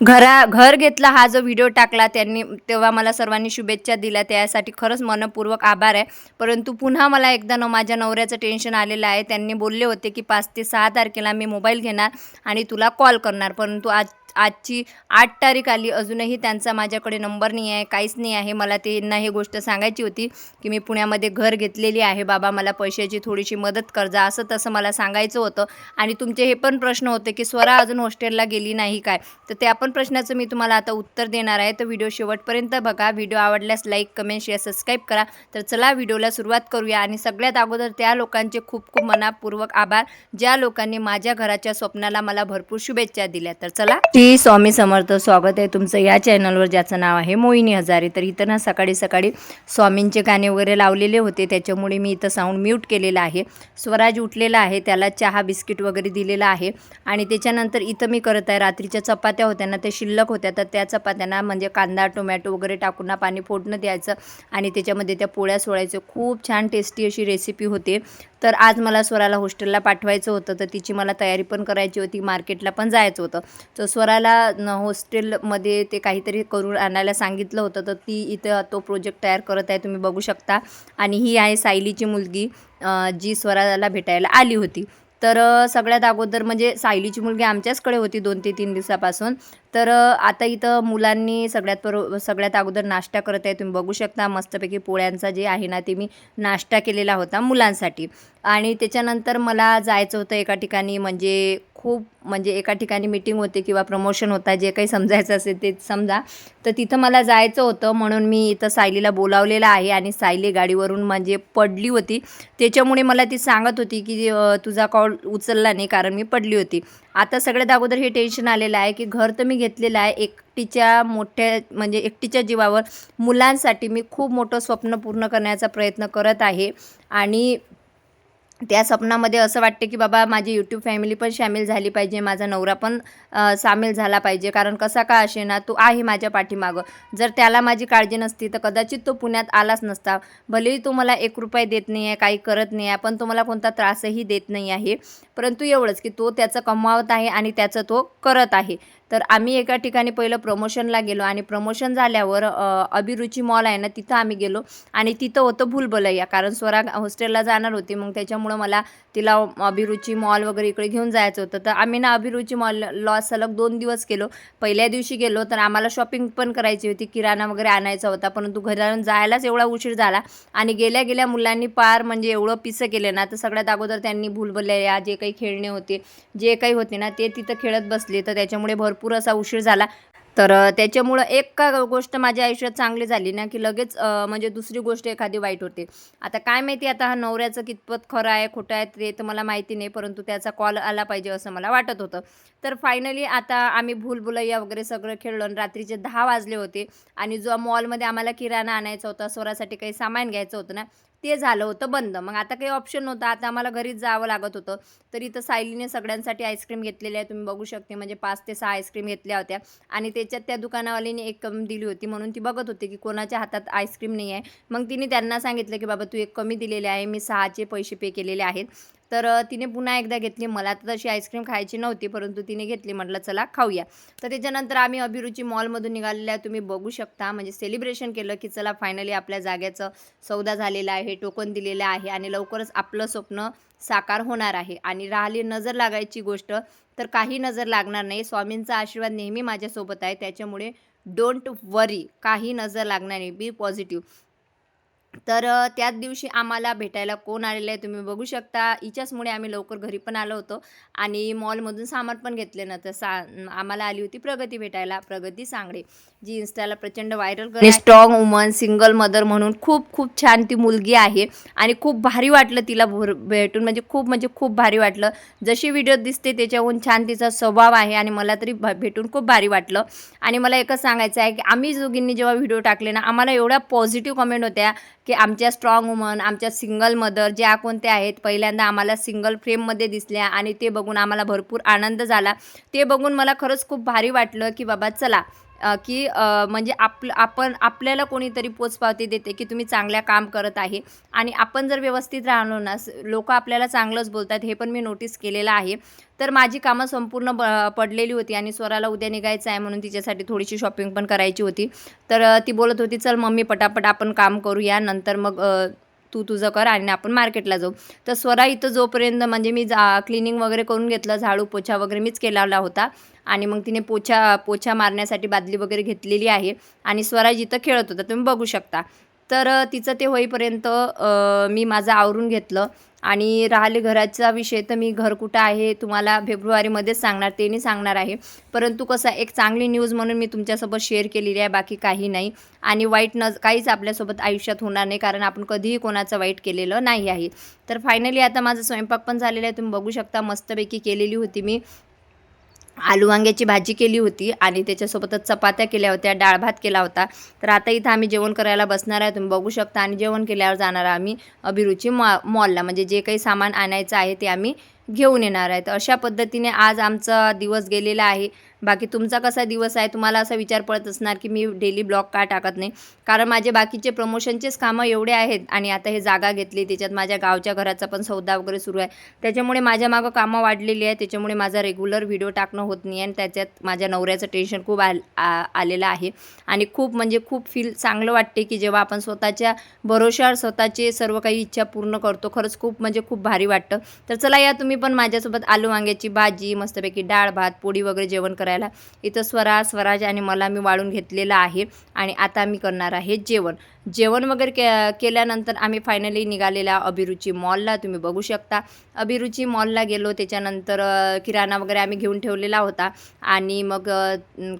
घरा घर घेतला हा जो व्हिडिओ टाकला त्यांनी तेव्हा मला सर्वांनी शुभेच्छा दिल्या. त्यासाठी खरंच मनपूर्वक आभार आहे. परंतु पुन्हा मला एकदा न माझ्या नवऱ्याचं टेन्शन आलेलं आहे. त्यांनी बोलले होते की पाच ते सहा तारखेला मी मोबाईल घेणार आणि तुला कॉल करणार. परंतु आज आजची आठ तारीख आली. अजूनही त्यांचा माझ्याकडे नंबर नाही आहे काहीच नाही आहे. मला त्यांना ही गोष्ट सांगायची होती की मी पुण्यामध्ये घर घेतलेली आहे. बाबा मला पैशाची थोडीशी मदत करजा असं तसं मला सांगायचं होतं. आणि तुमचे हे पण प्रश्न होते की स्वरा अजून हॉस्टेलला गेली नाही काय? तर त्या पण प्रश्नाचं मी तुम्हाला आता उत्तर देणार आहे. तर व्हिडिओ शेवटपर्यंत बघा. व्हिडिओ आवडल्यास लाईक कमेंट शेअर सबस्क्राईब करा. तर चला व्हिडिओला सुरुवात करूया. आणि सगळ्यात अगोदर त्या लोकांचे खूप खूप मनापूर्वक आभार. ज्या लोकांनी माझ्या घराच्या स्वप्नाला मला भरपूर शुभेच्छा दिल्या. तर चला. श्री स्वामी समर्थ. स्वागत आहे तुमचं या चॅनलवर ज्याचं नाव आहे मोहिनी हजारे. तर इथं ना सकाळी सकाळी स्वामींचे गाणे वगैरे लावलेले होते. त्याच्यामुळे मी इथं साऊंड म्यूट केलेला आहे. स्वराज उठलेला आहे. त्याला चहा बिस्किट वगैरे दिलेला आहे. आणि त्याच्यानंतर इथं मी करत आहे. रात्रीच्या चपात्या होत्या ना त्या शिल्लक होत्या. तर त्या चपात्यांना म्हणजे कांदा टोमॅटो वगैरे टाकून ना पाणी फोडणं द्यायचं. आणि त्याच्यामध्ये त्या पोळ्या सोडायचं. खूप छान टेस्टी अशी रेसिपी होते. तर आज मला स्वराला हॉस्टेलला पाठवायचं होतं. तर तिची मला तयारी पण करायची होती. मार्केटला पण जायचं होतं. तर स्वरा न हॉस्टेलमध्ये ते काहीतरी करून आणायला सांगितलं होतं तर ती इथं तो प्रोजेक्ट तयार करत आहे तुम्ही बघू शकता. आणि ही आहे सायलीची मुलगी जी स्वराला भेटायला आली होती. तर सगळ्यात अगोदर म्हणजे सायलीची मुलगी आमच्याचकडे होती दोन ते तीन दिवसापासून. तर आता इथं मुलांनी सगळ्यात बरो सगळ्यात अगोदर नाश्ता करत आहे. तुम्ही बघू शकता मस्तपैकी पोळ्यांचा जे आहे ना ते मी नाश्ता केलेला होता मुलांसाठी. आणि त्याच्यानंतर मला जायचं होतं एका ठिकाणी म्हणजे खूप म्हणजे एका ठिकाणी मीटिंग होते किंवा प्रमोशन होता जे काही समजायचं असेल ते समजा. तर तिथं मला जायचं होतं म्हणून मी इथं सायलीला बोलावलेलं आहे आणि सायली गाडीवरून म्हणजे पडली होती. त्याच्यामुळे मला ती सांगत होती की तुझा कॉल उचलला नाही कारण मी पडली होती. आता सगळ्यात अगोदर हे टेन्शन आलेलं आहे की घर तर मी घेतलेलं आहे. एकटीच्या मोठ्या म्हणजे एकटीच्या जीवावर मुलांसाठी मी खूप मोठं स्वप्न पूर्ण करण्याचा प्रयत्न करत आहे. आणि त्या स्वप्नामध्ये असं वाटते की बाबा माझी यूट्यूब फॅमिली पण सामील झाली पाहिजे माझा नवरा पण सामील झाला पाहिजे. कारण कसा का असे ना तो आहे माझ्या पाठीमागं. जर त्याला माझी काळजी नसती तर कदाचित तो पुण्यात आलाच नसता. भलेही तो मला एक रुपये देत नाही आहे काही करत नाही आहे पण तो मला कोणता त्रासही देत नाही आहे परंतु एवढंच की तो त्याचं कमावत आहे आणि त्याचं तो करत आहे. तर आम्ही एका ठिकाणी पहिलं प्रमोशनला गेलो आणि प्रमोशन झाल्यावर अभिरुची मॉल आहे ना तिथं आम्ही गेलो. आणि तिथं होतं भूलभलैया कारण स्वरा हॉस्टेलला जाणार होती. मग त्याच्यामुळं मला तिला अभिरुची मॉल वगैरे इकडे घेऊन जायचं होतं. तर आम्ही ना अभिरुची मॉल लॉ सलग दोन दिवस केलो. पहिल्या दिवशी गेलो तर आम्हाला शॉपिंग पण करायची होती. किराणा वगैरे आणायचा होता परंतु घरावरून जायलाच एवढा उशीर झाला. आणि गेल्या गेल्या मुलांनी पार म्हणजे एवढं पिसं केलं ना तर सगळ्यात अगोदर त्यांनी भूलभुलैया जे काही खेळणे होते जे काही होते ना ते तिथं खेळत बसले. तर त्याच्यामुळे भरपूर असा उशीर झाला. तर त्याच्यामुळं एक का गोष्ट माझ्या आयुष्यात चांगली झाली ना की लगेच म्हणजे दुसरी गोष्ट एखादी वाईट होते. आता काय माहिती आता हा नवऱ्याचं कितपत खरं आहे खोटं आहे ते तर मला माहिती नाही परंतु त्याचा कॉल आला पाहिजे असं मला वाटत होतं. तर फायनली आता आम्ही भूलभुलैया वगैरे सगळं खेळलो आणि रात्रीचे दहा वाजले होते. आणि जो मॉलमध्ये आम्हाला किराणा आणायचा होता स्वरासाठी काही सामान घ्यायचं होतं ना ते झालं होतं बंद. मग आता काही ऑप्शन नव्हतं. आता आम्हाला घरीच जावं लागत होतं. तर इथं सायलीने सगळ्यांसाठी आईस्क्रीम घेतलेली आहे तुम्ही बघू शकते. म्हणजे पाच ते सहा आईस्क्रीम घेतल्या होत्या. आणि त्याच्यात त्या दुकानावालीने एक कमी दिली होती. म्हणून ती बघत होती की कोणाच्या हातात आईस्क्रीम नाही आहे मग तिने त्यांना सांगितलं की बाबा तू एक कमी दिलेले आहे. मी सहाचे पैसे पे केलेले आहेत. तर तिने पुन्हा एकदा घेतली. मला तर तशी आईस्क्रीम खायची नव्हती परंतु तिने घेतली. म्हटलं चला खाऊया. तर त्याच्यानंतर आम्ही अभिरुची मॉलमधून निघालेल्या. तुम्ही बघू शकता. म्हणजे सेलिब्रेशन केलं की चला फायनली आपल्या जाग्याचं सौदा झालेला आहे टोकन दिलेलं आहे आणि लवकरच आपलं स्वप्न साकार होणार आहे. आणि राहिली नजर लागायची गोष्ट तर काही नजर लागणार नाही. स्वामींचा आशीर्वाद नेहमी माझ्यासोबत आहे. त्याच्यामुळे डोंट वरी काही नजर लागणार नाही. बी पॉझिटिव्ह तर त्याच दिवशी आम्हाला भेटायला कोण आलेलं आहे तुम्ही बघू शकता. हिच्याचमुळे आम्ही लवकर घरी पण आलो होतो आणि मॉलमधून सामान पण घेतले ना तर सा आम्हाला आली होती प्रगती भेटायला प्रगती सांगडे जी इन्स्टाला प्रचंड viral strong woman single mother म्हणून खूप खूप छान ती मुलगी आहे आणि खूप भारी वाटलं तिला भर भेटून. म्हणजे खूप म्हणजे खूप भारी वाटलं. जशी व्हिडिओ दिसते त्याच्याहून छान तिचा स्वभाव आहे आणि मला तरी भेटून खूप भारी वाटलं. आणि मला एकच सांगायचं आहे की आम्ही दोघींनी जेव्हा व्हिडिओ टाकले ना आम्हाला एवढ्या पॉझिटिव्ह कमेंट होत्या की आमच्या स्ट्रॉंग वुमन आमच्या सिंगल मदर ज्या कोणत्या आहेत पहिल्यांदा आम्हाला सिंगल फ्रेममध्ये दिसल्या आणि ते बघून आम्हाला भरपूर आनंद झाला. ते बघून मला खरंच खूप भारी वाटलं की बाबा चला की म्हणजे आपलं आपण आपल्याला कोणीतरी पोचपावती देते की तुम्ही चांगल्या काम करत आहे. आणि आपण जर व्यवस्थित राहिलो ना लोक आपल्याला चांगलंच बोलतात हे पण मी नोटीस केलेलं आहे. तर माझी कामं संपूर्ण ब पडलेली होती आणि स्वराला उद्या निघायचं आहे म्हणून तिच्यासाठी थोडीशी शॉपिंग पण करायची होती. तर ती बोलत होती चल मम्मी पटापट आपण काम करूया नंतर मग तू तुझं कर आणि आपण मार्केटला जाऊ. तर स्वरा इथं जोपर्यंत म्हणजे मी जा क्लिनिंग वगैरे करून घेतलं झाडू पोछा वगैरे मीच केलेला होता. आणि मग तिने पोछा पोछा मारण्यासाठी बादली वगैरे घेतलेली आहे. आणि स्वराज इथं खेळत होता तुम्ही बघू शकता. तर तिचं ते होईपर्यंत मी माझं आवरून घेतलं. आणि राहिले घराचा विषय तर मी घर कुठं आहे तुम्हाला फेब्रुवारीमध्येच सांगणार ते नाही सांगणार आहे. परंतु कसं एक चांगली न्यूज म्हणून मी तुमच्यासोबत शेअर केलेली आहे बाकी काही नाही. आणि वाईट न काहीच आपल्यासोबत आयुष्यात होणार नाही कारण आपण कधीही कोणाचं वाईट केलेलं नाही आहे. तर फायनली आता माझा स्वयंपाक पण झालेला आहे तुम्ही बघू शकता मस्तपैकी केलेली होती मी. आलू वांग्याची भाजी केली होती आणि त्याच्यासोबतच चपात्या केल्या होत्या डाळ भात केला होता. तर आता इथं आम्ही जेवण करायला बसणार आहे तुम्ही बघू शकता. आणि जेवण केल्यावर जाणार आम्ही अभिरुची मॉ मॉलला. म्हणजे जे काही सामान आणायचं आहे ते आम्ही घेऊन येणार आहे. तर अशा पद्धतीने आज आमचा दिवस गेलेला आहे. बाकी तुमचा कसा दिवस आहे? तुम्हाला असा विचार पडत असणार की मी डेली ब्लॉग का टाकत नाही? कारण माझे बाकीचे प्रमोशनचेच कामं एवढे आहेत आणि आता हे जागा घेतली त्याच्यात माझ्या गावच्या घराचा पण सौदा वगैरे सुरू आहे. त्याच्यामुळे माझ्या मागं कामं वाढलेली आहे त्याच्यामुळे माझा रेग्युलर व्हिडिओ टाकणं होत नाही आणि त्याच्यात माझ्या नवऱ्याचं टेन्शन खूप आल आ आलेलं आहे. आणि खूप म्हणजे खूप फील चांगलं वाटते की जेव्हा आपण स्वतःच्या भरोशावर स्वतःचे सर्व काही इच्छा पूर्ण करतो खरंच खूप म्हणजे खूप भारी वाटतं. तर चला या तुम्ही पण माझ्यासोबत आलू वांग्याची भाजी मस्तपैकी डाळ भात पोळी वगैरे जेवण करायला. इथं स्वरा स्वराज आणि मला मी वाळून घेतलेलं आहे आणि आता मी करणार आहे जेवण. जेवण वगैरे के केल्यानंतर आम्ही फायनली निघालेला अभिरुची मॉलला तुम्ही बघू शकता. अभिरुची मॉलला गेलो. त्याच्यानंतर किराणा वगैरे आम्ही घेऊन ठेवलेला होता. आणि मग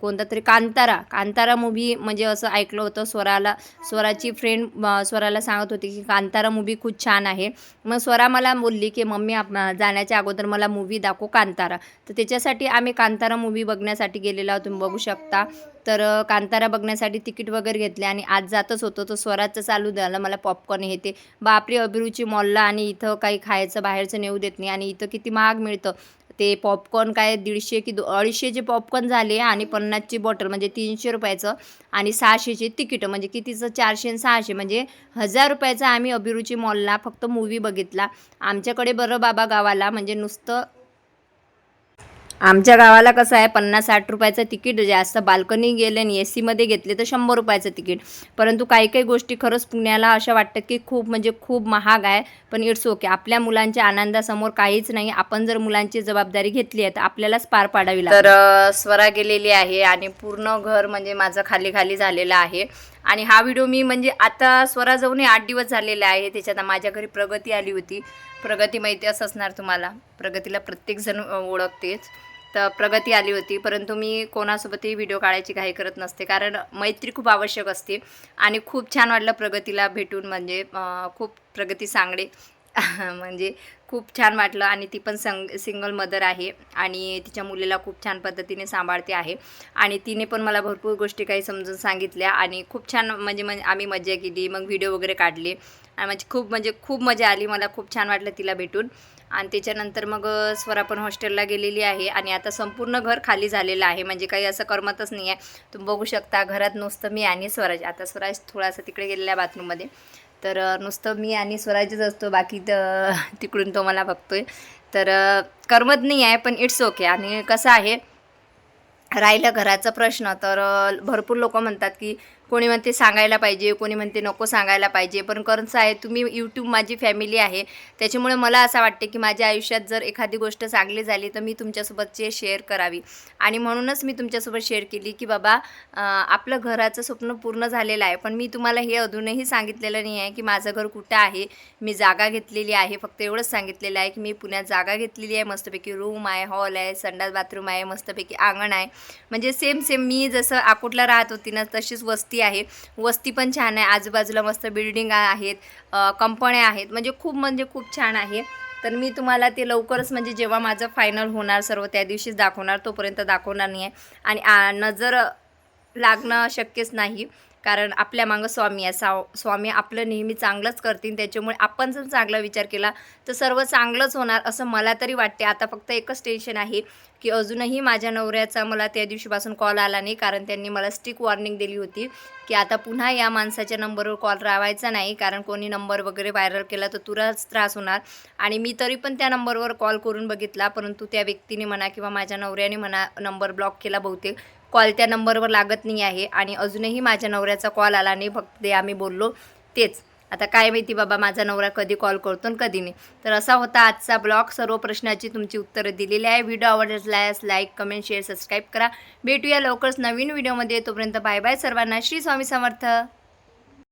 कोणता तरी कांतारा. कांतारा मूवी म्हणजे असं ऐकलं होतं स्वराला. स्वराची फ्रेंड स्वराला सांगत होती की कांतारा मूवी खूप छान आहे. मग स्वरा मला बोलली की मम्मी आप जाण्याच्या अगोदर मला मूवी दाखव कांतारा. तर त्याच्यासाठी आम्ही कांतारा मूवी बघण्यासाठी गेलेला तुम्ही बघू शकता. तर कांतारा बघण्यासाठी तिकीट वगैरे घेतले आणि आज जातच होतो. तर स्वराजचं चालू झालं मला पॉपकॉर्न हे ते बापरे अभिरुची मॉलला आणि इथं काही खायचं बाहेरचं नेऊ देत नाही आणि इथं किती महाग मिळतं. ते पॉपकॉर्न काय दीडशे की दो अडीचशेचे पॉपकॉर्न झाले आणि पन्नासची बॉटल म्हणजे तीनशे रुपयाचं आणि सहाशेचे तिकीटं म्हणजे कितीचं? चारशे आणि सहाशे. म्हणजे हजार रुपयाचा आम्ही अभिरुची मॉलला फक्त मूवी बघितला. आमच्याकडे बरं बाबा गावाला म्हणजे नुसतं आमच्या गावाला कसं आहे पन्नास साठ रुपयाचं तिकीट जास्त बाल्कनी गेले आणि ए सीमध्ये घेतले तर शंभर रुपयाचं तिकीट. परंतु काही काही गोष्टी खरंच पुण्याला अशा वाटतं की खूप म्हणजे खूप महाग आहे पण इट्स ओके आपल्या मुलांच्या आनंदासमोर काहीच नाही. आपण जर मुलांची जबाबदारी घेतली आहे तर आपल्यालाच पार पाडावी तर स्वरा गेलेली आहे आणि पूर्ण घर म्हणजे माझं खाली खाली झालेलं आहे. आणि हा व्हिडिओ मी म्हणजे आता स्वरा जाऊन आठ दिवस झालेला आहे. त्याच्यात माझ्या घरी प्रगती आली होती. प्रगती माहिती असं असणार तुम्हाला. प्रगतीला प्रत्येकजण ओळखतेच. तर प्रगती आली होती. परंतु मी कोणासोबतही व्हिडिओ काढायची घाई करत नसते. कारण मैत्री खूप आवश्यक असते. आणि खूप छान वाटलं प्रगतीला भेटून. म्हणजे खूप प्रगती सांगडे म्हणजे खूप छान वाटलं आणि ती पण संग सिंगल मदर आहे आणि तिच्या मुलीला खूप छान पद्धतीने सांभाळते आहे. आणि तिने पण मला भरपूर गोष्टी काही समजून सांगितल्या आणि खूप छान म्हणजे म्हणजे आम्ही मजा केली मग व्हिडिओ वगैरे काढले. आणि म्हणजे खूप म्हणजे खूप मजा आली मला खूप छान वाटलं तिला भेटून. आणि त्याच्यानंतर मग स्वरा पण हॉस्टेलला गेलेली आहे आणि आता संपूर्ण घर खाली झालेलं आहे. म्हणजे काही असं करमतच नाही आहे तुम्ही बघू शकता घरात नुसतं मी आणि स्वराज. आता स्वराज थोडासा तिकडे गेलेला आहे बाथरूममध्ये तर नुसतं मी आणि स्वराजच असतो. बाकी तर तिकडून तो मला बघतोय. तर करमत नाही आहे पण इट्स ओके आणि कसं आहे राहिलं घराचा प्रश्न. तर भरपूर लोक म्हणतात की कोणी म्हणते सांगायला पाहिजे कोणी म्हणते नको सांगायला पाहिजे. पण कसं आहे तुम्ही यूट्यूब माझी फॅमिली आहे. त्याच्यामुळे मला असं वाटते की माझ्या आयुष्यात जर एखादी गोष्ट चांगली झाली तर मी तुमच्यासोबतचे शेअर करावी. आणि म्हणूनच मी तुमच्यासोबत शेअर केली की बाबा आपलं घराचं स्वप्न पूर्ण झालेलं आहे. पण मी तुम्हाला हे अजूनही सांगितलेलं नाही आहे की माझं घर कुठं आहे. मी जागा घेतलेली आहे. फक्त एवढंच सांगितलेलं आहे की मी पुण्यात जागा घेतलेली आहे. मस्तपैकी रूम आहे हॉल आहे संडास बाथरूम आहे मस्तपैकी अंगण आहे. म्हणजे सेम सेम मी जसं आकोटला राहत होती ना तशीच वस्ती आहे. वस्ती पण छान आहे. आजूबाजूला मस्त बिल्डिंग आहेत. कंपन्या आहेत. म्हणजे खूप म्हणजे खूप छान आहे. तर मी तुम्हाला ते लवकरच म्हणजे जेव्हा माझं फायनल होणार सर्व त्या दिवशीच दाखवणार तोपर्यंत दाखवणार नाही आहे आणि नजर लागणं शक्यच नाही. कारण आपल्या मागं स्वामी आहे साव स्वामी आपलं नेहमी चांगलंच करतील. त्याच्यामुळे आपण जर चांगला विचार केला तर सर्व चांगलंच होणार असं मला तरी वाटते. आता फक्त एकच टेन्शन आहे की अजूनही माझ्या नवऱ्याचा मला त्या दिवशीपासून कॉल आला नाही कारण त्यांनी मला स्टिक वॉर्निंग दिली होती की आता पुन्हा या माणसाच्या नंबरवर कॉल रावायचा नाही कारण कोणी नंबर वगैरे व्हायरल केला तर तुलाच त्रास होणार. आणि मी तरी पण त्या नंबरवर कॉल करून बघितला परंतु त्या व्यक्तीने म्हणा किंवा माझ्या नवऱ्याने म्हणा नंबर ब्लॉक केला बहुतेक. कॉल त्या नंबरवर लागत नाही आहे आणि अजूनही माझ्या नवऱ्याचा कॉल आला नाही. फक्त ते आम्ही बोललो तेच. आता काय माहिती बाबा माझा नवरा कधी कॉल करतो आणि कधी नाही. तर असा होता आजचा ब्लॉग. सर्व प्रश्नाची तुमची उत्तरं दिलेली आहे. व्हिडिओ आवडल्यास लाईक कमेंट शेअर सबस्क्राईब करा. भेटूया लवकरच नवीन व्हिडिओमध्ये. तोपर्यंत बाय बाय सर्वांना. श्री स्वामी समर्थ.